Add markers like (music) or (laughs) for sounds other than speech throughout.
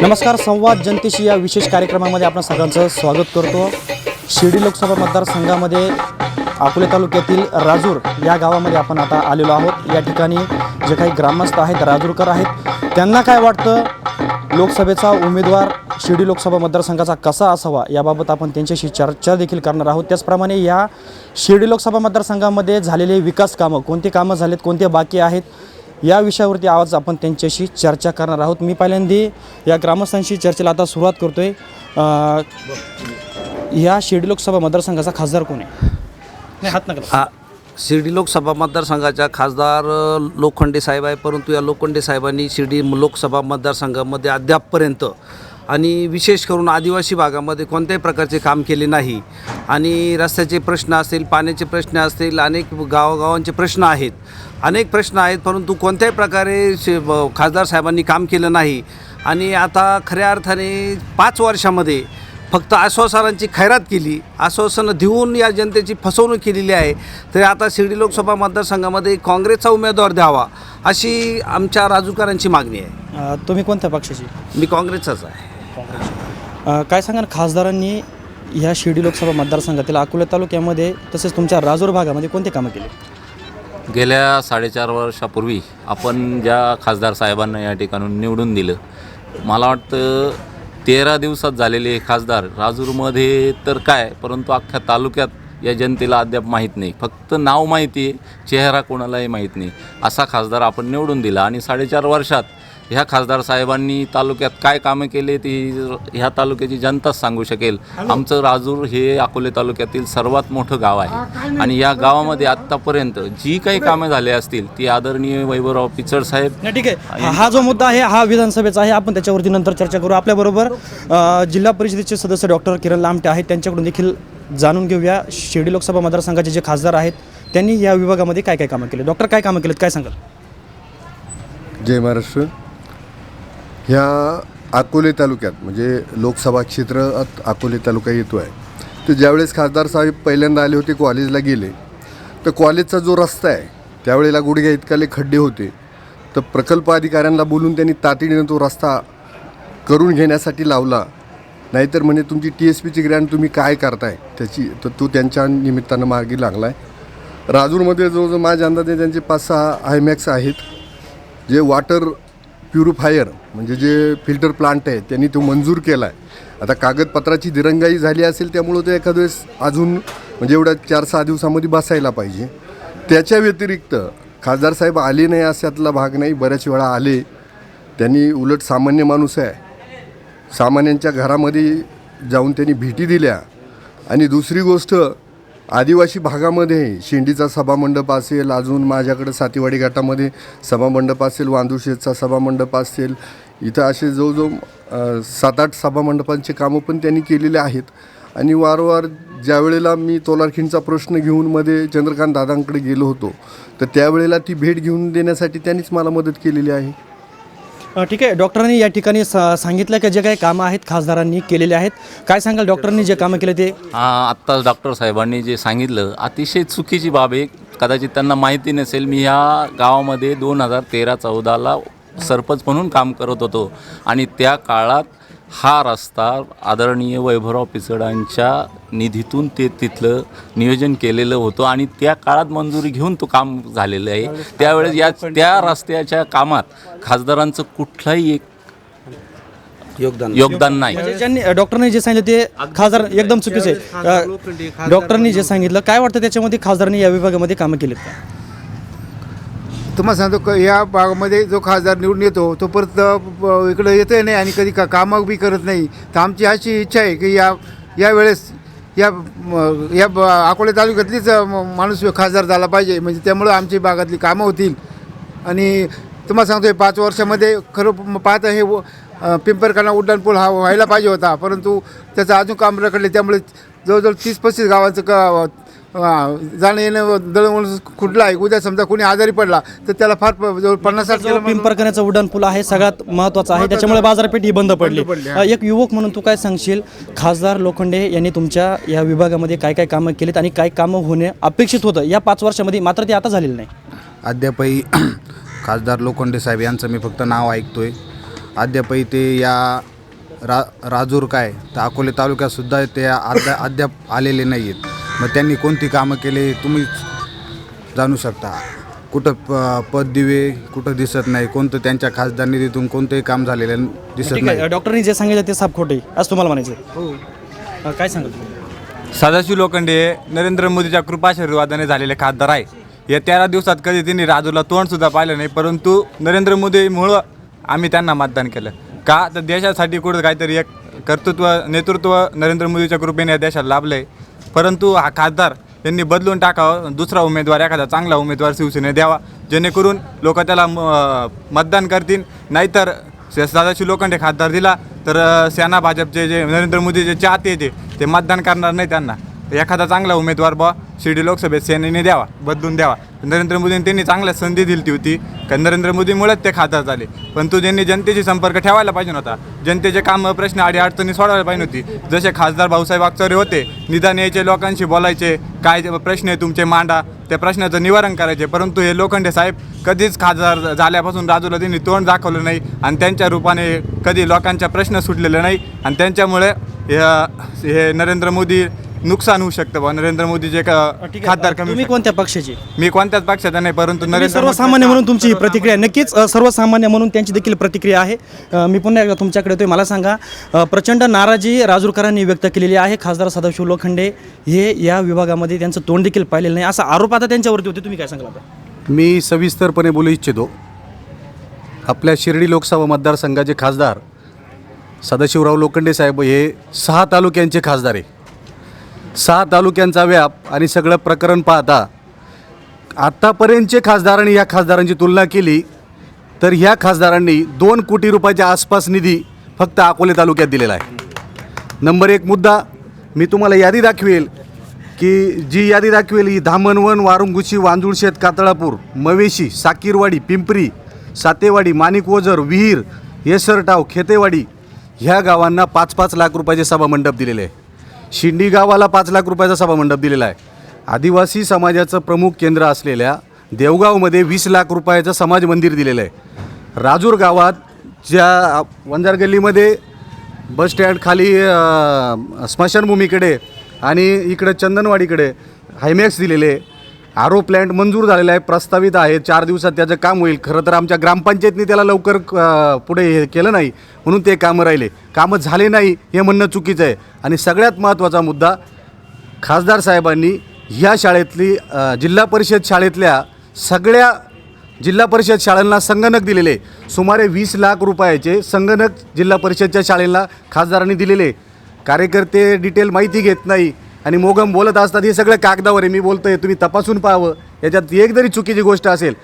नमस्कार संवाद जनतेशी या विशेष कार्यक्रमामध्ये आपण सगळ्यांचं स्वागत करतो. शिर्डी लोकसभा मतदारसंघामध्ये अकोले तालुक्यातील राजूर या गावामध्ये आपण आता आलेलो आहोत. या ठिकाणी जे काही ग्रामस्थ आहेत राजूरकर आहेत त्यांना काय वाटतं? लोकसभेचा उमेदवार शिर्डी लोकसभा मतदारसंघाचा कसा असावा? याबाबत आपण त्यांच्याशी चर्चा देखील करणार आहोत. त्याचप्रमाणे या शिर्डी लोकसभा मतदारसंघामध्ये झालेले विकास कामं कोणती कामं झालेत कोणते बाकी आहेत? या विषयावरती आज आपण त्यांच्याशी चर्चा करणार आहोत. मी पहिल्यांदा या ग्रामस्थांशी चर्चेला आता सुरुवात करतो आहे या शिर्डी लोकसभा मतदारसंघाचा खासदार कोण आहे? नाही हात नका हा शिर्डी लोकसभा मतदारसंघाच्या खासदार लोखंडे साहेब आहे. परंतु या लोखंडे साहेबांनी शिर्डी लोकसभा मतदारसंघामध्ये अद्यापपर्यंत आणि विशेष करून आदिवासी भागामध्ये कोणत्याही प्रकारचे काम केले नाही. आणि रस्त्याचे प्रश्न असतील पाण्याचे प्रश्न असतील अनेक गावोगावांचे प्रश्न आहेत. अनेक प्रश्न आहेत परंतु कोणत्याही प्रकारे खासदार साहेबांनी काम केलं नाही. आणि आता खऱ्या अर्थाने पाच वर्षामध्ये फक्त आश्वासनांची खैरात केली आश्वासनं देऊन या जनतेची फसवणूक केलेली आहे. तरी आता शिर्डी लोकसभा मतदारसंघामध्ये काँग्रेसचा उमेदवार द्यावा अशी आमच्या राजूकरांची मागणी आहे. तुम्ही कोणत्या पक्षाची? मी काँग्रेसचाच आहे. अं, काय सांगा ना, खासदारांनी ह्या शिर्डी लोकसभा मतदारसंघातील अकोला तालुक्यामध्ये तसेच तुमच्या राजूर भागामध्ये कोणते कामं केले? गेल्या साडेचार वर्षापूर्वी आपण ज्या खासदार साहेबांना या ठिकाणून निवडून दिलं मला वाटतं तेरा दिवसात झालेले खासदार राजूरमध्ये तर काय परंतु अख्ख्या तालुक्यात या जनतेला अद्याप माहीत नाही. फक्त नाव माहिती आहे चेहरा कोणालाही माहीत नाही. असा खासदार आपण निवडून दिला आणि साडेचार वर्षात ह्या खासदार साहेबांनी तालुक्यात काय कामं केले ती ह्या तालुक्याची जनताच सांगू शकेल. आमचं राजूर हे अकोले तालुक्यातील सर्वात मोठं गाव आहे. आणि या गावामध्ये आत्तापर्यंत जी काही कामं झाले असतील ती आदरणीय वैभवराव पिचड साहेब ठीक आहे. हा- जो मुद्दा आहे हा विधानसभेचा आहे. आपण त्याच्यावरती नंतर चर्चा करू. आपल्याबरोबर जिल्हा परिषदेचे सदस्य डॉक्टर किरण लामटे आहेत. त्यांच्याकडून देखील जाणून घेऊया. शिर्डी लोकसभा मतदारसंघाचे जे खासदार आहेत त्यांनी या विभागामध्ये काय काय कामं केले? डॉक्टर काय कामं केलेत? काय सांगाल? जय महाराष्ट्र. ह्या अकोले तालुक्यात म्हणजे लोकसभा क्षेत्रात अकोले तालुका येतो आहे. तर ज्यावेळेस खासदार साहेब पहिल्यांदा आले होते कॉलेजला गेले तर कॉलेजचा जो रस्ता आहे त्यावेळेला गुडघ्या इतकाले खड्डे होते. तर प्रकल्प अधिकाऱ्यांना बोलून त्यांनी तातडीनं तो रस्ता करून घेण्यासाठी लावला. नाहीतर म्हणजे तुमची टी एस पीची ग्रँड तुम्ही काय करताय? त्याची तर तो त्यांच्या निमित्तानं मार्गी लागला आहे राजूरमध्ये जो जो माझ्या अंदाजे त्यांचे पाच सहा आयमॅक्स आहेत. जे वॉटर प्युरिफायर म्हणजे जे फिल्टर प्लांट आहे त्यांनी तो मंजूर केला आहे आता कागदपत्राची दिरंगाई झाली असेल त्यामुळं ते एखाद्या वेळेस अजून म्हणजे एवढ्या चार सहा दिवसामध्ये बसायला पाहिजे. त्याच्या व्यतिरिक्त खासदार साहेब आले नाही अशातला भाग नाही बऱ्याच वेळा आले. त्यांनी उलट सामान्य माणूस आहे. सामान्यांच्या घरामध्ये जाऊन त्यांनी भेटी दिल्या. आणि दुसरी गोष्ट आदिवासी भागामध्ये शेंडीचा सभामंडप असेल अजून माझ्याकडं सातीवाडी घाटामध्ये सभामंडप असेल वांदुशेतचा सभामंडप असेल इथं असे जवळजवळ सात आठ सभामंडपांचे कामं पण त्यांनी केलेले आहेत. आणि वारंवार ज्या वेळेला मी तोलारखिंडचा प्रश्न घेऊन मध्ये चंद्रकांत दादांकडे गेलो होतो तर त्यावेळेला ती भेट घेऊन देण्यासाठी त्यांनीच मला मदत केलेली आहे. ठीक आहे. डॉक्टरांनी या ठिकाणी सा- सांगितलं की जे काही कामं आहेत खासदारांनी केलेले आहेत. काय सांगाल डॉक्टरांनी जे कामं केले ते? आत्ताच डॉक्टर साहेबांनी जे सांगितलं अतिशय चुकीची बाब आहे. कदाचित त्यांना माहिती नसेल मी ह्या गावामध्ये दोन हजार तेरा चौदाला सरपंच म्हणून काम करत होतो. आणि त्या काळात हा रस्ता आदरणीय वैभवराव पिचडांच्या निधीतून ते तिथलं नियोजन केलेलं होतं आणि त्या काळात मंजुरी घेऊन तो काम झालेलं आहे. त्यावेळेस या त्या रस्त्याच्या कामात खासदारांचं कुठलाही एक योगदान योगदान नाही. म्हणजे ज्यांनी डॉक्टरांनी जे सांगितलं ते खासदार एकदम चुकीचं आहे. अ, डॉक्टरांनी जे सांगितलं काय वाटतं त्याच्यामध्ये खासदारांनी या विभागामध्ये कामं केलीत का? तुम्हाला सांगतो क या भागामध्ये जो खासदार निवडून येतो तो परत ब- इकडं येतही नाही आणि कधी का कामं बी करत नाही. तर आमची अशी इच्छा आहे की या यावेळेस या वेळेस या ब- अकोले तालुक्यातलीच माणूस खासदार झाला पाहिजे. म्हणजे त्यामुळं आमची भागातली कामं होतील. आणि तुम्हाला सांगतो हे पाच वर्षामध्ये खरं पाहता हे व- पिंपरखाना उड्डाणपूल हा व्हायला पाहिजे होता. परंतु त्याचं अजून काम रखडले त्यामुळे जवळजवळ तीस पस्तीस गावांचं क जाणं येणं दळणवळण कुठलं आहे? उद्या समजा कोणी आजारी पडला तर त्याला फार प- जवळ पन्नास साठ जो किलोमीटर पिंपरकण्याचा उड्डाण पूल आहे सगळ्यात महत्त्वाचा आहे. त्याच्यामुळे बाजारपेठ ही बंद पडली. एक युवक म्हणून तू काय सांगशील? खासदार लोखंडे यांनी तुमच्या या विभागामध्ये काय काय कामं केलीत आणि काय कामं होणे अपेक्षित होतं? या पाच वर्षामध्ये मात्र ते आता झालेलं नाही. अद्यापही (clears throat) खासदार लोखंडे साहेब यांचं मी फक्त नाव ऐकतोय. अद्यापही ते या रा राजूर काय तर अकोले तालुक्यातसुद्धा ते अद्या अद्याप आलेले नाही आहेत मग त्यांनी कोणती कामं केले तुम्ही जाणू शकता. कुठं प पद दिवे कुठं दिसत नाही कोणतं त्यांच्या खासदार निधीतून कोणतंही काम झालेलं दिसत ठीक नाही. डॉक्टरनी जे सांगितलं ते साप खोटे असं तुम्हाला म्हणायचं हो. काय सांगाल तुम्ही सदाशिव लोखंडे हे नरेंद्र मोदीच्या कृपाशीर्वादाने झालेले खासदार आहे. या तेरा दिवसात कधी त्यांनी राजूला तोंडसुद्धा पाहिलं नाही परंतु नरेंद्र मोदीमुळं आम्ही त्यांना मतदान केलं. का? तर देशासाठी कुठं काहीतरी एक कर्तृत्व नेतृत्व नरेंद्र मोदीच्या कृपेने या देशाला लाभलं आहे परंतु हा खासदार त्यांनी बदलून टाकावं. दुसरा उमेदवार एखादा चांगला उमेदवार शिवसेने द्यावा. जेणेकरून लोक त्याला म- मतदान करतील. नाहीतर दादाशी सदाशिव लोखंडे खासदार दिला तर सेना भाजपचे जे नरेंद्र मोदीचे चाहते ते ते मतदान करणार नाही त्यांना. तर एखादा चांगला उमेदवार बा शिर्डी लोकसभेत सेनेने द्यावा बदलून द्यावा. नरेंद्र मोदींनी त्यांनी चांगल्या संधी दिली होती. का नरेंद्र मोदीमुळेच ते खासदार झाले. पण तो ज्यांनी जनतेशी संपर्क ठेवायला पाहिजे नव्हता जनतेचे काम प्रश्न आडी अडचणी सोडवायला पाहिजे होती जसे खासदार भाऊसाहेब अगचरे होते निदान यायचे लोकांशी बोलायचे काय जे प्रश्न आहे तुमचे मांडा त्या प्रश्नाचं निवारण करायचे. परंतु हे लोखंडे साहेब कधीच खासदार झाल्यापासून राजूला त्यांनी तोंड दाखवलं नाही आणि त्यांच्या रूपाने कधी लोकांचा प्रश्न सुटलेला नाही. आणि त्यांच्यामुळे हे हे नरेंद्र मोदी नुकसान होऊ शकतं बा नरेंद्र मोदीचे का- ठीक खासदार कमी तुम्ही कोणत्या पक्षाचे? मी कोणत्याच पक्षाचा नाही परंतु नरेंद्र सर्वसामान्य म्हणून तुमची ही प्रतिक्रिया आहे. नक्कीच अ, सर्वसामान्य म्हणून त्यांची देखील प्रतिक्रिया आहे. अ, मी पुन्हा एकदा तुमच्याकडे येतोय. मला सांगा अ, प्रचंड नाराजी राजूरकरांनी व्यक्त केलेली आहे. खासदार सदाशिव लोखंडे हे या विभागामध्ये त्यांचं तोंड देखील पाहिलेलं नाही. असा आरोप आता त्यांच्यावरती होते तुम्ही काय सांगाल आता? मी सविस्तरपणे बोलू इच्छितो. आपल्या शिर्डी लोकसभा मतदारसंघाचे खासदार सदाशिवराव लोखंडे साहेब हे सहा तालुक्यांचे खासदार आहे. सहा तालुक्यांचा व्याप आणि सगळं प्रकरण पाहता आत्तापर्यंतचे खासदारांनी या खासदारांची तुलना केली तर ह्या खासदारांनी दोन कोटी रुपयाच्या आसपास निधी फक्त अकोले तालुक्यात दिलेला आहे. नंबर एक मुद्दा मी तुम्हाला यादी दाखवेल की जी यादी दाखवेल ही धामणवन वारुंगुशी वांजुळशेत कातळापूर मवेशी साकीरवाडी पिंपरी सातेवाडी माणिक ओझर विहीर येसरटाव खेतेवाडी ह्या गावांना पाच पाच लाख रुपयाचे सभामंडप दिलेले आहे. शिंडी गावाला पाच लाख रुपयाचा सभामंडप दिलेला आहे. आदिवासी समाजाचं प्रमुख केंद्र असलेल्या देवगावमध्ये वीस लाख रुपयाचं समाज मंदिर दिलेलं आहे. राजूर गावात ज्या वंजार गल्लीमध्ये बस स्टँड खाली स्मशानभूमीकडे आणि इकडे चंदनवाडीकडे हायमॅक्स दिलेले आरो प्लॅन्ट मंजूर झालेला आहे प्रस्तावित आहे. चार दिवसात त्याचं काम होईल. खरं तर आमच्या ग्रामपंचायतनी त्याला लवकर पुढे हे केलं नाही. म्हणून ते कामं राहिले. कामं झाले नाही हे म्हणणं चुकीचं आहे. आणि सगळ्यात महत्त्वाचा मुद्दा खासदार साहेबांनी ह्या शाळेतली जिल्हा परिषद शाळेतल्या सगळ्या जिल्हा परिषद शाळांना संगणक दिलेले. सुमारे वीस लाख रुपयाचे संगणक जिल्हा परिषदच्या शाळेला खासदारांनी दिलेले. कार्यकर्ते डिटेल माहिती घेत नाही. आणि मोगम बोलत असतात हे सगळं कागदावर आहे मी बोलतो आहे तुम्ही तपासून पाहावं. याच्यात एक जरी चुकीची गोष्ट असेल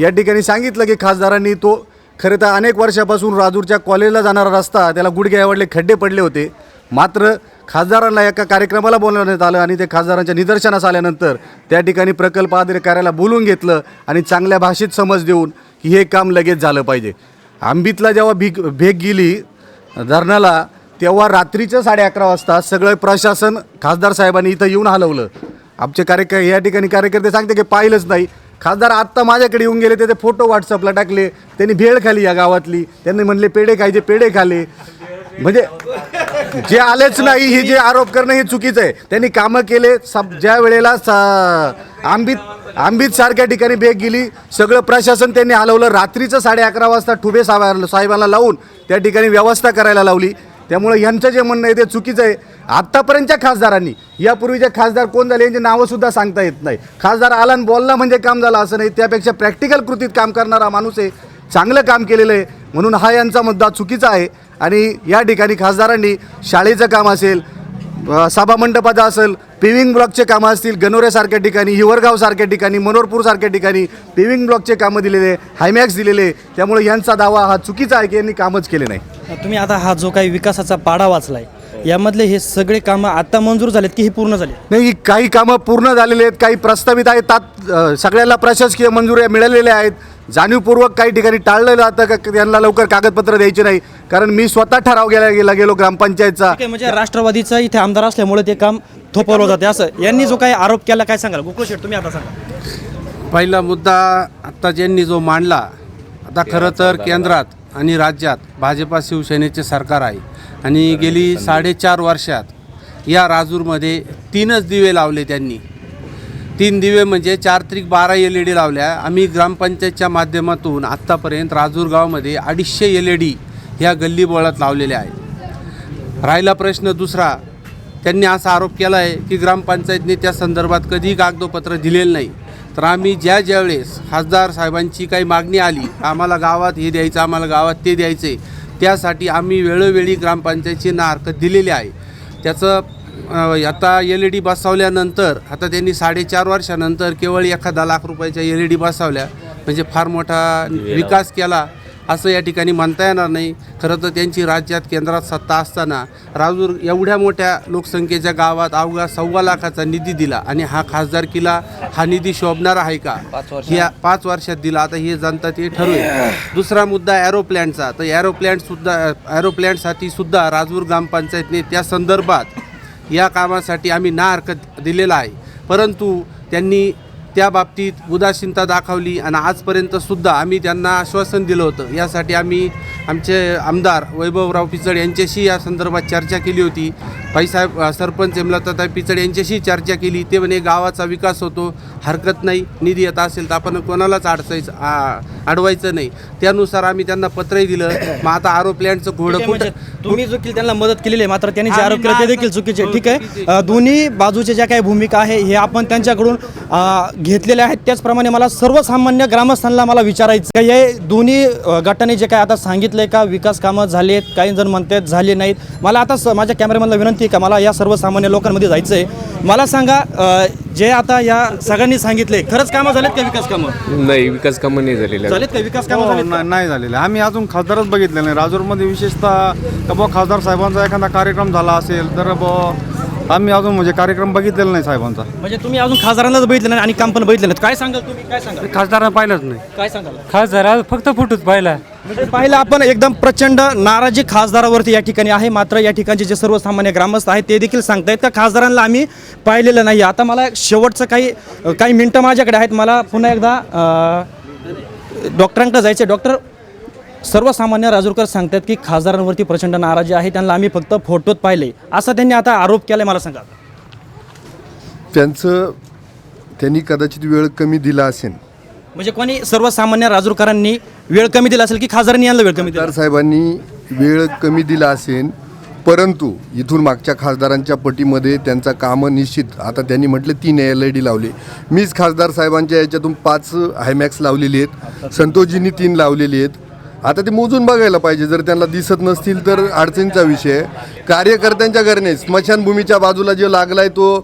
या ठिकाणी सांगितलं की खासदारांनी तो खरं तर अनेक वर्षापासून राजूरच्या कॉलेजला जाणारा रस्ता त्याला गुडघे आवडले खड्डे पडले होते. मात्र खासदारांना एका कार्यक्रमाला बोलवण्यात आलं आणि ते खासदारांच्या निदर्शनास आल्यानंतर त्या ठिकाणी प्रकल्प अधिकाऱ्याला बोलून घेतलं आणि चांगल्या भाषेत समज देऊन की हे काम लगेच झालं पाहिजे. आंबीतला जेव्हा भीक भेग गेली धरणाला तेव्हा रात्रीचं साडे अकरा वाजता सगळं प्रशासन खासदार साहेबांनी इथं येऊन हलवलं. आमचे कार्यक या ठिकाणी कार्यकर्ते सांगते की पाहिलंच नाही. खासदार आत्ता माझ्याकडे येऊन गेले त्याचे फोटो व्हॉट्सअपला टाकले त्यांनी भेळ खाली या गावातली. त्यांनी म्हणले पेढे खायचे पेढे खाले. म्हणजे जे आलेच नाही हे जे आरोप करणं हे चुकीचं आहे. त्यांनी कामं केले सब ज्या वेळेला सा आंबीत आंबीत सारख्या ठिकाणी बेग गेली सगळं प्रशासन त्यांनी हलवलं. रात्रीचं साडे अकरा वाजता ठुबे साहेब साहेबांना लावून त्या ठिकाणी व्यवस्था करायला लावली. त्यामुळे यांचं जे म्हणणं आहे ते चुकीचं आहे. आत्तापर्यंतच्या खासदारांनी यापूर्वीचे खासदार कोण झाले यांची नावंसुद्धा सांगता येत नाही. खासदार आला आणि बोलला म्हणजे काम झालं असं नाही त्यापेक्षा प्रॅक्टिकल कृतीत काम करणारा माणूस आहे चांगलं काम केलेलं आहे. म्हणून हा यांचा मुद्दा चुकीचा आहे. आणि या ठिकाणी खासदारांनी शाळेचं काम असेल सभामंडपाचं असेल पेविंग ब्लॉकचे कामं असतील गणोऱ्यासारख्या ठिकाणी हिवरगावसारख्या ठिकाणी मनोरपूरसारख्या ठिकाणी पेविंग ब्लॉकचे कामं दिलेले हायमॅक्स दिलेले त्यामुळे यांचा दावा हा चुकीचा आहे की यांनी कामच केले नाही. तुम्ही आता हा जो काही विकासाचा पाडा वाचलाय यामधले हे सगळे कामं आता मंजूर झालेत की हे पूर्ण झाले? नाही काही कामं पूर्ण झालेली आहेत काही प्रस्तावित आहेत तात सगळ्याला प्रशासकीय मंजुऱ्या मिळालेल्या आहेत. जाणीवपूर्वक काही ठिकाणी टाळलं जातं का त्यांना लवकर कागदपत्र द्यायची नाही. कारण मी स्वतः ठराव गेला गेला गेलो ग्रामपंचायतचा. म्हणजे राष्ट्रवादीचा इथे आमदार असल्यामुळे ते काम थोपवलं जाते. असं यांनी जो काही आरोप केला काय सांगाल? गोकुळ शेठ तुम्ही आता सांगा. पहिला मुद्दा आत्ता ज्यांनी जो मांडला आता खरं तर केंद्रात आणि राज्यात भाजपा शिवसेनेचे सरकार आहे. आणि गेली साडेचार वर्षात या राजूरमध्ये तीनच दिवे लावले त्यांनी. तीन दिवे म्हणजे चार त्रिक बारा एल ई डी लावल्या. आम्ही ग्रामपंचायतच्या माध्यमातून आत्तापर्यंत राजूर गावामध्ये अडीचशे एल ई डी ह्या गल्लीबोळात लावलेल्या आहेत. राहिला प्रश्न दुसरा त्यांनी असा आरोप केला आहे की ग्रामपंचायतने त्या संदर्भात कधीही कागदोपत्र दिलेलं नाही. तर आम्ही ज्या ज्यावेळेस खासदार साहेबांची काही मागणी आली आम्हाला गावात हे द्यायचं आम्हाला गावात ते द्यायचे त्यासाठी आम्ही वेळोवेळी ग्रामपंचायतची नार्क दिलेली आहे. त्याचं आता एल ई डी बसवल्यानंतर आता त्यांनी साडेचार वर्षानंतर केवळ एखादा लाख रुपयाच्या एल ई डी बसवल्या. म्हणजे फार मोठा विकास केला. असं या ठिकाणी म्हणता येणार नाही. खरं तर त्यांची राज्यात केंद्रात सत्ता असताना राजूर एवढ्या मोठ्या लोकसंख्येच्या गावात अवघा सव्वा लाखाचा निधी दिला. आणि हा खासदारकीला हा निधी शोभणार आहे का? ह्या पाच वर्षात दिला. आता हे जनता ते ठरवेल. दुसरा मुद्दा ॲरोप्लॅनचा तर ॲरोप्लॅनसुद्धा ॲरोप्लॅनसाठी सुद्धा राजूर ग्रामपंचायतने त्या संदर्भात या कामासाठी आम्ही ना हरकत दिलेला आहे. परंतु त्यांनी त्या बाबतीत उदासीनता दाखवली आणि आजपर्यंतसुद्धा आम्ही त्यांना आश्वासन दिलं होतं. यासाठी आम्ही आमचे आमदार वैभवराव पिचड यांच्याशी या संदर्भात चर्चा केली होती. बाईसाहेब अ, सरपंच हेमलताताई पिचड यांच्याशी चर्चा केली. ते म्हणे गावाचा विकास होतो हरकत नाही. निधी येत असेल तर आपण कोणालाच अडचायचं आ- अडवायचं नाही. त्यानुसार आम्ही त्यांना पत्रही दिलं. मग आता आरोप प्लॅनचं घोडं कुठं? म्हणजे तुम्ही जो केली त्यांना मदत केलेली आहे मात्र त्यांनी जे आरोप केले ते देखील चुकीचे ठीक आहे. दोन्ही बाजूच्या ज्या काही भूमिका आहे हे आपण त्यांच्याकडून घेतलेल्या आहेत. त्याचप्रमाणे मला सर्वसामान्य ग्रामस्थांना मला विचारायचं का हे दोन्ही गटाने जे काय आता सांगितलंय का विकास कामं झालेत काही जण म्हणतात झाले नाहीत. मला आता स- माझ्या कॅमेरामॅनला विनंती आहे का मला या सर्वसामान्य लोकांमध्ये जायचं आहे मला सांगा जे आता या सगळ्यांनी सांगितले खरंच कामं झालेत का विकास कामं? नाही विकास कामं नाही झालेले झालेत का विकास कामं हो, नाही झालेलं. आम्ही अजून खासदारच बघितलं नाही. राजूरमध्ये विशेषतः का बुवा खासदार साहेबांचा एखादा कार्यक्रम झाला असेल तर बुवा आम्ही अजून म्हणजे कार्यक्रम बघितलेला नाही साहेबांचा. म्हणजे तुम्ही अजून खासदारांनाच बघितलं नाही आणि काम पण बघितलं नाही. काय सांगाल तुम्ही? काय सांगाल? खासदारांना पाहिलंच नाही. काय सांगाल? खासदार फक्त फोटोच पाहिला. म्हणजे पाहिलं आपण एकदम प्रचंड नाराजी खासदारावरती या ठिकाणी आहे. मात्र या ठिकाणचे जे सर्वसामान्य ग्रामस्थ आहेत ते देखील सांगतायत का खासदारांना आम्ही पाहिलेलं नाही. आता मला शेवटचं काही काही मिनटं माझ्याकडे आहेत. मला पुन्हा एकदा अं, डॉक्टरांकडे जायचं डॉक्टर सर्वसामान्य राजूरकर सांगतात की खासदारांवरती प्रचंड नाराजी आहे त्यांना आम्ही फक्त फोटोत पाहिले. असा त्यांनी आता आरोप केलाय मला सांगा. त्यांचं त्यांनी कदाचित वेळ कमी दिला असेल. म्हणजे कोणी सर्वसामान्य राजूरकरांनी वेळ कमी दिला असेल की खासदारांनी यांना वेळ कमी दिला? खासदार साहेबांनी वेळ कमी दिला असेल परंतु इथून मागच्या खासदारांच्या पटीमध्ये त्यांचा कामं निश्चित आता त्यांनी म्हटलं तीन एल आय डी लावले. मीच खासदार साहेबांच्या याच्यातून पाच हायमॅक्स लावलेली आहेत संतोषजींनी तीन लावलेली आहेत. आता ते मोजून बघायला पाहिजे. जर त्यांना दिसत नसतील तर अडचणीचा विषय आहे. कार्यकर्त्यांच्या घरने स्मशानभूमीच्या बाजूला जो लागलाय तो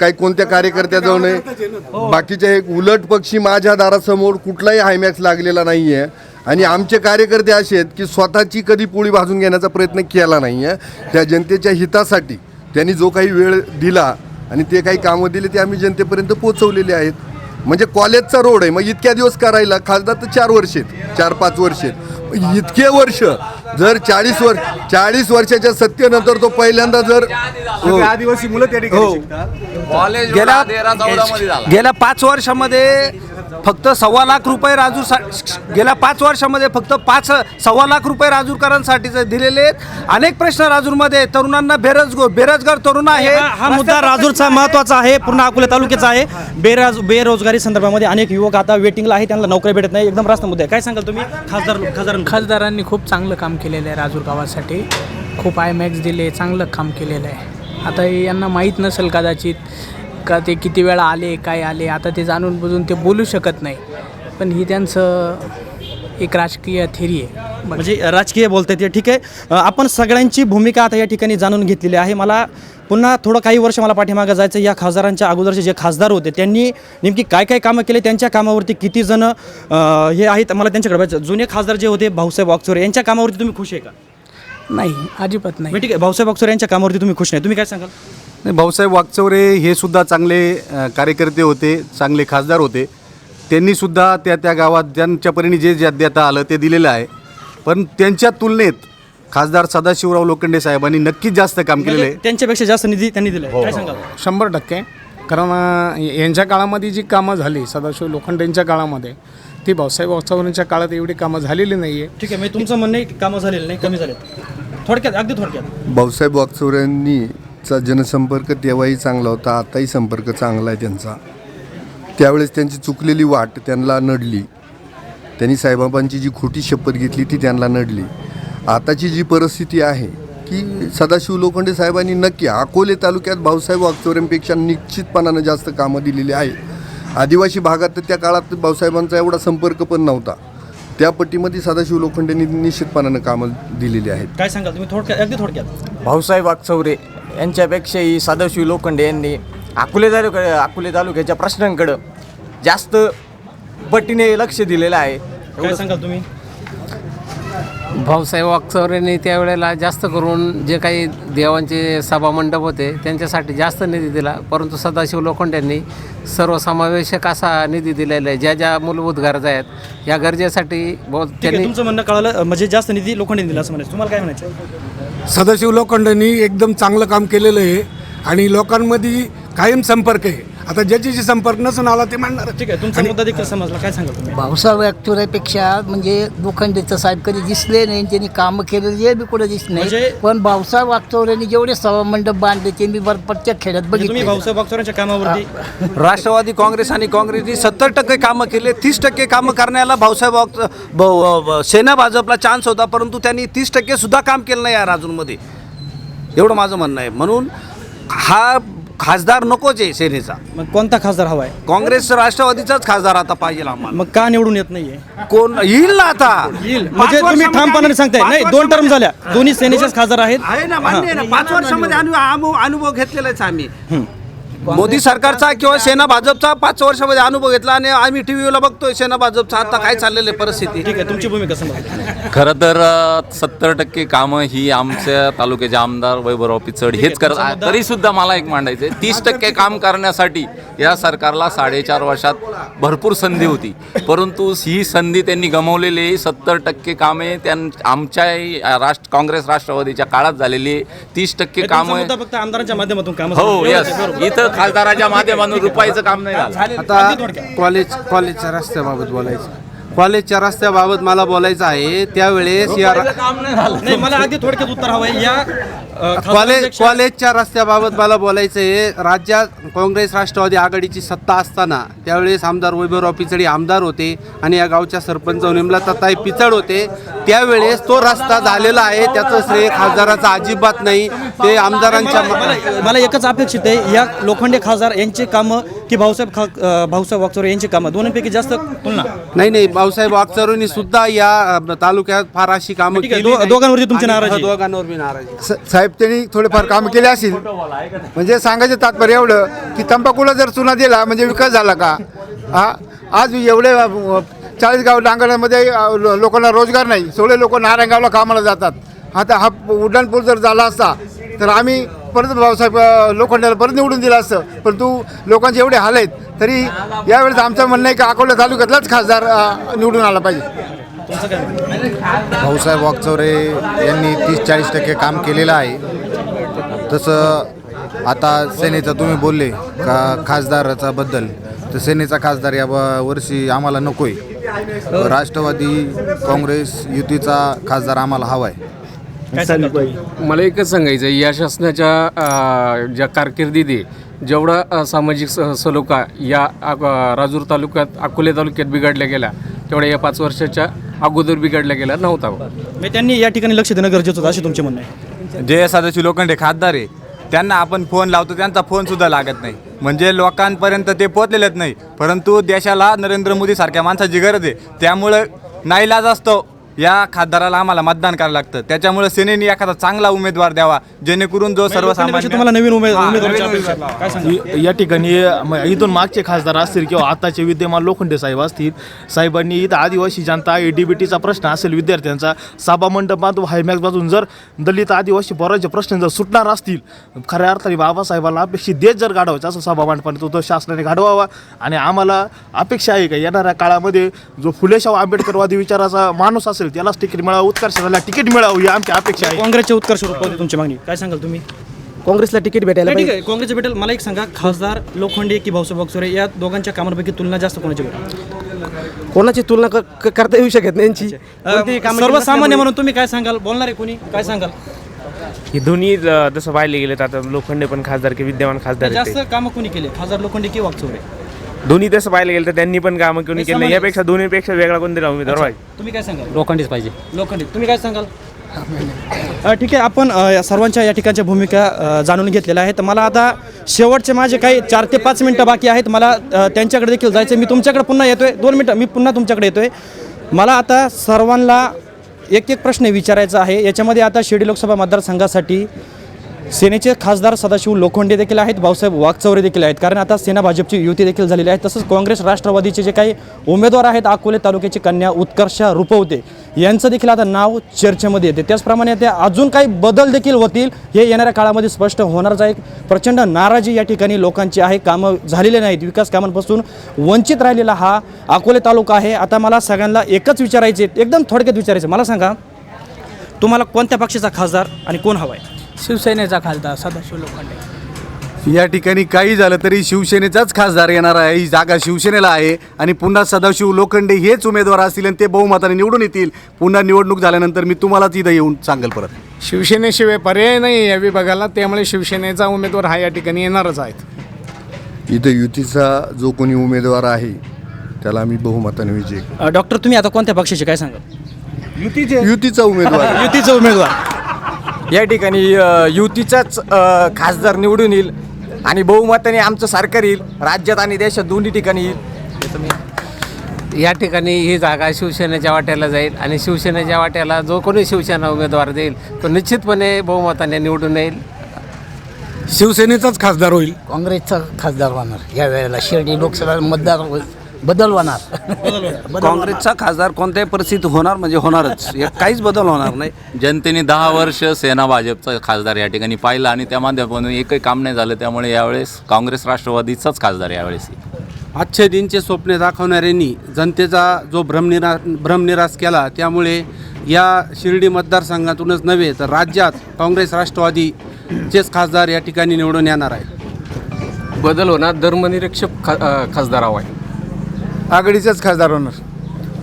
काही कोणत्या कार्यकर्त्याजवळ नाही. बाकीच्या एक उलट पक्षी माझ्या दारासमोर कुठलाही हायमॅक्स लागलेला नाही आहे आणि आमचे कार्यकर्ते असे आहेत की स्वतःची कधी पोळी भाजून घेण्याचा प्रयत्न केला नाही आहे त्या जनतेच्या हितासाठी त्यांनी जो काही वेळ दिला आणि ते काही कामं दिले ते आम्ही जनतेपर्यंत पोचवलेले आहेत. म्हणजे कॉलेजचा रोड आहे. मग इतक्या दिवस करायला खासदार तर चार वर्ष आहेत चार पाच वर्ष आहेत. मग इतके वर्ष जर चाळीस वर्ष चाळीस वर्षाच्या सत्तेनंतर तो पहिल्यांदा जर हो, आदिवासी मुलं त्या ठिकाणी शिकतात. गेल्या गेल्या पाच वर्षामध्ये फक्त सव्वा लाख रुपये राजूर सा- गेल्या पाच वर्षामध्ये फक्त पाच सव्वा लाख रुपये राजूरकरांसाठी दिलेले आहेत. अनेक प्रश्न राजूरमध्ये आहेत. तरुणांना बेरोजगार बेरोजगार तरुण आहे हा हा मुद्दा राजूरचा महत्त्वाचा आहे. पूर्ण अकोला तालुक्याचा आहे. बेराज बेरोजगारी संदर्भामध्ये अनेक युवक आता वेटिंगला आहे. त्यांना नोकरी भेटत नाही. एकदम रास्त मुद्दा आहे. काय सांगाल तुम्ही? खासदार खासदार खासदारांनी खूप चांगलं काम केलेलं आहे राजूर गावासाठी. खूप आय मॅक्स दिले चांगलं काम केलेलं आहे. आता हे यांना माहीत नसेल कदाचित का ते किती वेळा आले काय आले आता ते जाणून बुजून ते बोलू शकत नाही. पण ही त्यांचं एक राजकीय थेरी आहे. म्हणजे राजकीय बोलतात ते ठीक आहे. आपण सगळ्यांची भूमिका आता या ठिकाणी जाणून घेतलेली आहे. मला पुन्हा थोडं काही वर्ष मला पाठीमागं जायचं. या खासदारांच्या अगोदरचे जे खासदार होते त्यांनी नेमकी काय काय कामं केले त्यांच्या कामावरती किती जण हे आहेत मला त्यांच्याकडे बघायचं जुने खासदार जे होते भाऊसाहेब वागचोरे यांच्या कामावरती तुम्ही खुश आहे का? नाही अजिबात नाही. ठीक आहे. भाऊसाहेब वागचोरे यांच्या कामावरती तुम्ही खुश नाही. तुम्ही काय सांगाल? नाही भाऊसाहेब वागचौरे हे सुद्धा चांगले कार्यकर्ते होते चांगले खासदार होते. त्यांनी सुद्धा त्या त्या गावात ज्यांच्या परीने जे ज्या देता आलं ते दिलेलं आहे. पण त्यांच्या तुलनेत खासदार सदाशिवराव लोखंडे साहेबांनी नक्कीच जास्त काम केलेलं. आहे म्हणजे त्यांच्यापेक्षा जास्त निधी त्यांनी दिला काय सांगाल? शंभर टक्के. कारण अ, यांच्या काळामध्ये जी कामं झाली सदाशिव लोखंडेंच्या काळामध्ये ती भाऊसाहेब वागचौऱ्यांच्या काळात एवढी कामं झालेली नाही आहे ठीक आहे म्हणजे तुमचं म्हणणं आहे की कामं झालेली नाही कमी झालेत. थोडक्यात अगदी थोडक्यात. भाऊसाहेब वागचौऱ्यांनीचा जनसंपर्क तेव्हाही चांगला होता आताही संपर्क चांगला आहे त्यांचा. त्यावेळेस त्यांची चुकलेली वाट त्यांना नडली. त्यांनी साईबाबांची जी खोटी शपथ घेतली ती त्यांना नडली. आताची जी परिस्थिती आहे की सदाशिव लोखंडे साहेबांनी नक्की अकोले तालुक्यात भाऊसाहेब वागचौऱ्यांपेक्षा निश्चितपणानं जास्त कामं दिलेली आहे आदिवासी भागात तर त्या काळात भाऊसाहेबांचा एवढा संपर्क पण नव्हता. त्या पट्टीमध्ये सदाशिव लोखंडेंनी निश्चितपणानं कामं दिलेली आहेत. काय सांगाल तुम्ही? थोडक्यात अगदी थोडक्यात. भाऊसाहेब वागचौरे यांच्यापेक्षाही सदाशिव लोखंडे यांनी अकोले तालुक्या अकोले तालुक्याच्या प्रश्नांकडं जास्त पटीने लक्ष दिलेलं आहे. काय सांगाल तुम्ही? भाऊसाहेब वागचौऱ्यांनी त्यावेळेला जास्त करून जे काही देवांचे सभामंडप होते त्यांच्यासाठी जास्त निधी दिला. परंतु सदाशिव लोखंड्यांनी सर्वसमावेशक असा निधी दिलेला आहे. ज्या ज्या मूलभूत गरजा आहेत या गरजेसाठी त्यांनी तुमचं म्हणणं कळालं. म्हणजे जास्त निधी लोखंडी दिला असं म्हणायचं. तुम्हाला काय म्हणायचं? सदाशिव लोखंडांनी एकदम चांगलं काम केलेलं आहे आणि लोकांमध्ये कायम संपर्क आहे. आता ज्याची जी संपर्क नसून आला ते मांडणार ठीक आहे तुमचा मुद्दा देखील समजला. काय सांगाल तुम्ही? भाऊसाहेब ॲक्टोऱ्यापेक्षा म्हणजे लोखंडेचं साहेब कधी दिसले नाही त्यांनी कामं केलेली बी कुठे दिसले नाही. म्हणजे- पण भाऊसाहेब वागचौऱ्यांनी जेवढे सभामंडप बांधले ते मी बर प्रत्येक खेड्यात म्हणजे तुम्ही बघितले भाऊसाहेब वागचौऱ्यांच्या कामावरती? राष्ट्रवादी काँग्रेस आणि काँग्रेसनी सत्तर टक्के कामं केले तीस टक्के कामं करण्याला भाऊसाहेब वाग- सेना भाजपला चान्स होता परंतु त्यांनी तीस टक्के सुद्धा काम केलं नाही या राजूरमध्ये एवढं माझं म्हणणं आहे. म्हणून हा खासदार नकोच आहे सेनेचा. मग कोणता खासदार हवा आहे काँग्रेस राष्ट्रवादीचाच खासदार आता पाहिजे आम्हाला. मग का निवडून येत नाहीये? कोण येईल ना आता? येईल. पाच म्हणजे तुम्ही वर्षामध्ये ठामपणाने सांगताय. पाच नाही दोन टर्म वर्षामध्ये- झाल्या. दोन्ही सेनेचेच खासदार आहेत. आहे ना मान्य आहे ना. पाच वर्षामध्ये अनु- अनु- अनुभव घेतलेलाच आम्ही. मोदी सरकारचा किंवा सेना भाजपचा पाच वर्षामध्ये अनुभव घेतला आणि आम्ही टीव्हीला बघतोय सेना भाजपचा. आता काय चाललेलं आहे परिस्थिती? ठीक आहे तुमची भूमिका समजा खरं तर सत्तर टक्के कामं ही आमच्या तालुक्याचे आमदार वैभवराव पिचड हेच करत आहेत. तरी सुद्धा मला एक मांडायचं आहे तीस टक्के काम करण्यासाठी या सरकारला साडेचार वर्षात भरपूर संधी होती. परंतु ही संधी त्यांनी गमावलेली आहे. सत्तर टक्के कामे त्यां आमच्या राष्ट्र काँग्रेस राष्ट्रवादीच्या काळात झालेली आहे. तीस टक्के कामं फक्त आमदारांच्या माध्यमातून काम हो यस इथं खासदाराच्या माध्यमातून रुपयाचं काम नाही झालं. आता कॉलेज कॉलेजच्या रस्त्याबाबत बोलायचं. कॉलेजच्या रस्त्याबाबत मला बोलायचं आहे. त्यावेळेस या रा- (laughs) नाही मला अगदी थोडक्यात उत्तर हवं या अ, कॉलेज कॉलेजच्या रस्त्याबाबत मला बोलायचं आहे राज्यात काँग्रेस राष्ट्रवादी आघाडीची सत्ता असताना त्यावेळेस आमदार वैभवराव पिचडी आमदार होते आणि या गावच्या सरपंच निमलताताई पिचड होते. त्यावेळेस तो रस्ता झालेला आहे. त्याचं श्रेय खासदाराचं अजिबात नाही. ते आमदारांच्या मला- मला मला एकच अपेक्षित आहे. या लोखंडे खासदार यांची कामं की भाऊसाहेब खा भाऊसाहेब वागचोरे यांची कामं? दोन्हीपैकी जास्त तुलना नाही नाही भाऊसाहेब वागचौरेंनी सुद्धा या तालुक्यात फार अशी कामं ठीक आहे, केली दो- नाही. दोघांवरती तुमची आणि नाराजी आहे. दोघांवर मी नाराजी स- साहेब त्यांनी थोडेफार कामं केले असतील म्हणजे सांगायचं तात्पर्य एवढं की तंबाखूला जर चुना दिला म्हणजे विकास झाला का? हा? आज एवढे अ, चाळीस गाव डांगणामध्ये अ, लो- लोकांना रोजगार नाही. सगळे लोक नारायणगावला कामाला जातात. आता हा उड्डाण पूल जर झाला असता तर आम्ही परत भाऊसाहेब लोखंडाला परत निवडून दिला असतं. परंतु लोकांचे एवढे हाल आहेत तरी यावेळेस आमचं म्हणणं आहे की अकोला तालुक्यातलाच खासदार निवडून आला पाहिजे. भाऊसाहेब वागचौरे यांनी तीस चाळीस टक्के काम केलेलं आहे. तसं आता सेनेचं तुम्ही बोलले का खासदाराचा बद्दल तर सेनेचा खासदार या ब- वर्षी आम्हाला नको आहे राष्ट्रवादी काँग्रेस युतीचा खासदार आम्हाला हवा आहे काय सांगाल तुम्ही? मला एकच सांगायचं आहे, या शासनाच्या अ, ज्या कारकिर्दीत आहे, जेवढा अ, सामाजिक स सलोखा या अ, राजूर तालुक्यात अकोले तालुक्यात बिघडल्या गेल्या तेवढ्या या पाच वर्षाच्या अगोदर बिघडल्या गेल्या नव्हता म्हणजे त्यांनी या ठिकाणी लक्ष देणं गरजेचं होतं असे तुमचे म्हणणं आहे. जे सदाशिव लोखंडे खासदार आहे त्यांना आपण फोन लावतो त्यांचा फोन सुद्धा लागत नाही. म्हणजे लोकांपर्यंत ते पोचलेलेच नाही परंतु देशाला नरेंद्र मोदी सारख्या माणसाची गरज आहे. त्यामुळं नाईलाज असतो. या खासदाराला आम्हाला मतदान करावं लागतं. त्याच्यामुळे सेनेने एखादा चांगला उमेदवार द्यावा जेणेकरून जो सर्वसामान्य तुम्हाला नवीन उमेद उमेदवाराची नवीन अपेक्षा आहे. काय सांगाल या ठिकाणी इथून मागचे खासदार असतील किंवा आताचे विद्यमान लोखंडे साहेब असतील साहेबांनी इथं आदिवासी जनता ए डी बी टीचा प्रश्न असेल विद्यार्थ्यांचा सभामंडपातून हायमॅक्समधून जर दलित आदिवासी पोरांचे प्रश्न जर सुटणार असतील खऱ्या अर्थाने बाबासाहेबांना अपेक्षित देश जर गाडवायचा असं सभामंडपाने तो तो शासनाने गाडवावा आणि आम्हाला अपेक्षा आहे का येणाऱ्या काळामध्ये जो फुलेशाह आंबेडकरवादी विचाराचा माणूस असेल त्यालाच तिकीट मिळावं उत्कर्षाला तिकीट मिळावं ही आमची अपेक्षा आहे. काँग्रेसच्या उत्कर्ष रूपावरती तुमची मागणी. काय सांगाल तुम्ही? काँग्रेसला तिकीट भेटायला नाही, ठीक पाहिजे. आहे काँग्रेसचे भेटेल. मला एक सांगा खासदार लोखंडे की भाऊसाहेब वागचोरे या दोघांच्या कामांपैकी तुलना जास्त कोणाची भेटेल कोणाची तुलना क- क- करता येऊ शकत नाही यांची? कोणतीही कामं केली सर्वसामान्य नसल्यामुळे- म्हणून तुम्ही काय सांगाल? बोलणार आहे कोणी? काय सांगाल? ही दोन्ही अ, जसं पाहिले गेले तर आता लोखंडे पण खासदार की विद्यमान खासदार आहेत जास्त. कामं कोणी केले? खासदार लोखंडे की वागचौरे दोन्ही तसं पाहिलं गेलं तर त्यांनी पण कामं कोणी केले सामान्य. यापेक्षा दोन्हीपेक्षा वेगळा कोणतरी उमेदवार पाहिजे तुम्ही काय सांगाल? लोखंडीच पाहिजे. लोखंडे. तुम्ही काय सांगाल? अ, ठीक आहे आपण अ, या सर्वांच्या या ठिकाणच्या भूमिका अ, जाणून घेतलेल्या आहेत. मला आता शेवटचे माझे काही चार ते पाच मिनटं बाकी आहेत. मला अ, त्यांच्याकडे देखील जायचं मी तुमच्याकडे पुन्हा येतोय. दोन मिनटं मी पुन्हा तुमच्याकडे येतोय. मला आता सर्वांना एक एक प्रश्न विचारायचा आहे. याच्यामध्ये आता शिर्डी लोकसभा मतदारसंघासाठी सेनेचे खासदार सदाशिव लोखंडे देखील आहेत भाऊसाहेब वाघचौरे देखील आहेत. कारण आता सेना भाजपची युती देखील झालेली आहे. तसंच काँग्रेस राष्ट्रवादीचे जे काही उमेदवार आहेत अकोले तालुक्याची कन्या उत्कर्षा रुपवते यांचं देखील आता नाव चर्चेमध्ये येते. त्याचप्रमाणे ते अजून काही बदल देखील होतील हे येणाऱ्या काळामध्ये स्पष्ट होणारच आहे. प्रचंड नाराजी या ठिकाणी लोकांची आहे कामं झालेले नाहीत. विकास कामांपासून वंचित राहिलेला हा अकोले तालुका आहे. आता मला सगळ्यांना एकच विचारायचे एकदम थोडक्यात विचारायचं मला सांगा तुम्हाला कोणत्या पक्षाचा खासदार आणि कोण हवा आहे? शिवसेनेचा खासदार सदाशिव लोखंडे. या ठिकाणी काही झालं तरी शिवसेनेचाच खासदार येणार आहे. ही जागा शिवसेनेला आहे आणि पुन्हा सदाशिव लोखंडे हेच उमेदवार असतील आणि ते बहुमताने निवडून येतील. पुन्हा निवडणूक झाल्यानंतर मी तुम्हालाच इथं येऊन सांगेल परत. शिवसेनेशिवाय पर्याय नाही या विभागाला. त्यामुळे शिवसेनेचा उमेदवार हा या ठिकाणी येणारच आहेत इथं युतीचा जो कोणी उमेदवार आहे त्याला आम्ही बहुमताने विजय करू. अ, डॉक्टर तुम्ही आता कोणत्या पक्षाचे काय सांगाल? युतीचे. युतीचा उमेदवार (laughs) युतीचा उमेदवार. या ठिकाणी युतीचाच खासदार निवडून येईल आणि बहुमताने आमचं सरकार येईल राज्यात आणि देशात दोन्ही ठिकाणी येईल. या ठिकाणी ही जागा शिवसेनेच्या वाट्याला जाईल आणि शिवसेनेच्या वाट्याला जो कोणी शिवसेना उमेदवार देईल तो निश्चितपणे बहुमताने निवडून येईल. शिवसेनेचाच खासदार होईल. काँग्रेसचा खासदार होणार या वेळेला शिर्डी लोकसभा मतदार होईल. बदल होणार काँग्रेसचा खासदार कोणत्याही परिस्थितीत होणार म्हणजे होणारच. यात काहीच बदल होणार नाही. जनतेने दहा वर्ष सेना भाजपचा खासदार या ठिकाणी पाहिला आणि त्या माध्यमातून एकही काम नाही झालं. त्यामुळे यावेळेस काँग्रेस राष्ट्रवादीचाच खासदार यावेळेस. आजच्या दिनचे स्वप्ने दाखवणाऱ्यांनी जनतेचा जो भ्रमनिरा भ्रमनिरास केला त्यामुळे या शिर्डी मतदारसंघातूनच नव्हे तर राज्यात काँग्रेस राष्ट्रवादीचेच खासदार या ठिकाणी निवडून येणार आहे बदल होणार धर्मनिरीक्षक खा खासदार हवा आहे आघाडीचाच खासदार होणार.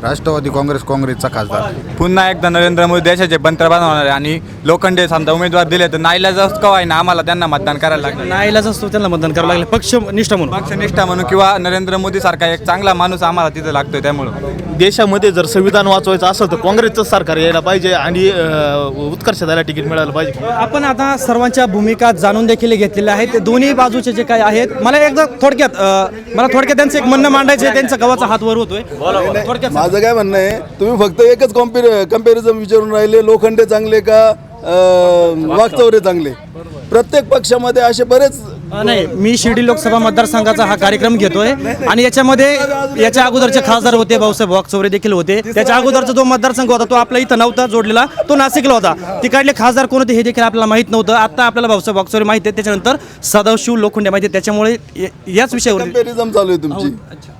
राष्ट्रवादी काँग्रेस काँग्रेसचा खासदार. पुन्हा एकदा नरेंद्र मोदी देशाचे पंतप्रधान होणार आहे आणि लोखंडे समजा उमेदवार दिले तर नाईलाज का आहे ना आम्हाला त्यांना मतदान करायला लागलं नाईलाज असतो त्यांना मतदान करावं लागलं. पक्ष निष्ठा म्हणून. पक्षनिष्ठा म्हणून किंवा नरेंद्र मोदी सारखा एक चांगला माणूस आम्हाला तिथे लागतोय त्यामुळं. देशामध्ये जर संविधान वाचवायचं असेल तर काँग्रेसचं सरकार यायला पाहिजे आणि अं, उत्कर्ष द्यायला तिकीट मिळायला पाहिजे. आपण आता सर्वांच्या भूमिका जाणून देखील घेतलेल्या आहेत. दोन्ही बाजूचे जे काही आहेत मला एकदा थोडक्यात अ, मला थोडक्यात त्यांचं एक म्हणणं मांडायचं आहे. त्यांचा गव्हाचा हात वर होतोय. थोडक्यात माझं काय म्हणणं आहे तुम्ही फक्त एकच कॉम्पेर कंपॅरिझन विचारून राहिले लोखंडे चांगले का वाकचौरे चांगले. प्रत्येक पक्षामध्ये असे बरेच नाही मी शिर्डी लोकसभा मतदारसंघाचा हा कार्यक्रम घेतोय. आणि याच्यामध्ये याच्या अगोदरचे खासदार होते भाऊसाहेब वाकचौरे देखील होते. त्याच्या अगोदरचा जो मतदारसंघ होता तो आपला इथं नव्हता जोडलेला तो नाशिकला होता. तिकडले खासदार कोण होते हे देखील आपल्याला माहीत नव्हतं. आता आपल्याला भाऊसाहेब वाकचौरे माहिती आहे त्याच्यानंतर सदाशिव लोखंडे माहिती आहे त्याच्यामुळे याच विषयावर कम्पॅरिझम चालू आहे तुमची.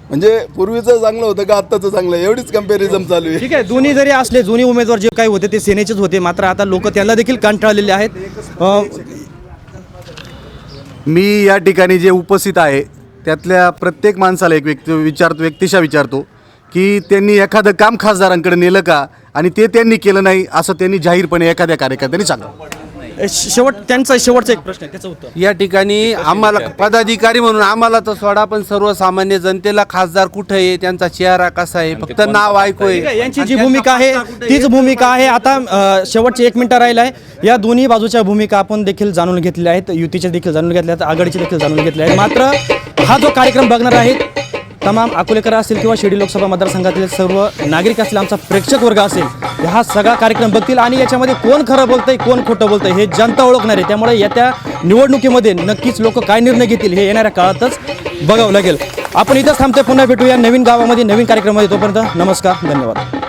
म्हणजे पूर्वीचं चांगलं होतं का आत्ताचं चांगलं एवढीच कम्पॅरिझम चालू आहे. ठीक आहे दोन्ही जरी असले जुनी उमेदवार जे काही होते ते सेनेचेच होते. मात्र आता लोक त्यांना देखील कंटाळलेले आहेत. मी या ठिकाणी जे उपस्थित आहे त्यातल्या प्रत्येक माणसाला एक व्यक्ती विचारतो व्यक्तिशा विचारतो की त्यांनी एखादं काम खासदारांकडे नेलं का? आणि ते त्यांनी केलं नाही असं त्यांनी जाहीरपणे एखाद्या कार्यकर्त्यांनी सांगा शेवट त्यांचा शेवटचा एक प्रश्न आहे त्याचं उत्तर. या ठिकाणी आम्हाला पदाधिकारी म्हणून आम्हाला तर सोडा पण सर्वसामान्य जनतेला खासदार कुठे आहे त्यांचा चेहरा कसा आहे फक्त नाव ऐकूय ठीक आहे, यांची जी भूमिका आहे तीच भूमिका आहे. आता अ, शेवटचे एक मिनिटं राहिलं आहे. या दोन्ही बाजूच्या भूमिका आपण देखील जाणून घेतलेल्या आहेत. युतीच्या देखील जाणून घेतल्या आहेत आघाडीचे देखील जाणून घेतल्या आहेत. मात्र हा जो कार्यक्रम बघणार आहेत तमाम अकोलेकर असतील किंवा शिर्डी लोकसभा मतदारसंघातील सर्व नागरिक असतील आमचा प्रेक्षक वर्ग असेल हा सगळा कार्यक्रम बघतील आणि याच्यामध्ये कोण खरं बोलतंय कोण खोटं बोलतंय हे जनता ओळखणार आहे. त्यामुळे येत्या निवडणुकीमध्ये नक्कीच लोक काय निर्णय घेतील हे येणाऱ्या काळातच बघावं लागेल. आपण इथंच थांबतोय पुन्हा भेटूया नवीन गावामध्ये नवीन कार्यक्रमामध्ये. तोपर्यंत नमस्कार धन्यवाद.